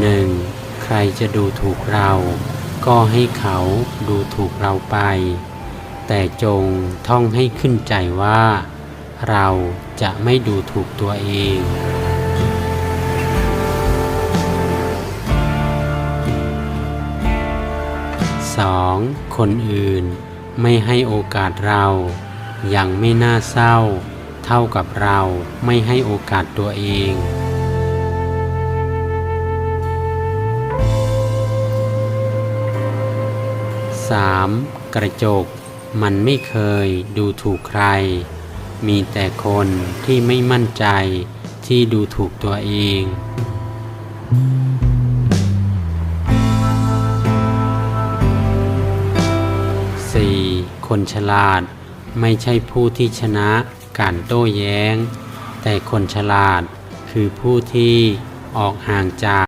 หนึ่งใครจะดูถูกเรา ก็ให้เขาดูถูกเราไป แต่จงท่องให้ขึ้นใจว่า เราจะไม่ดูถูกตัวเอง 2. คนอื่นไม่ให้โอกาสเรา ยังไม่น่าเศร้า เท่ากับเราไม่ให้โอกาสตัวเอง 3. กระจก มันไม่เคยดูถูกใคร มีแต่คนที่ไม่มั่นใจที่ดูถูกตัวเอง 4. คนฉลาดไม่ใช่ผู้ที่ชนะการโต้แย้ง แต่คนฉลาดคือผู้ที่ออกห่างจาก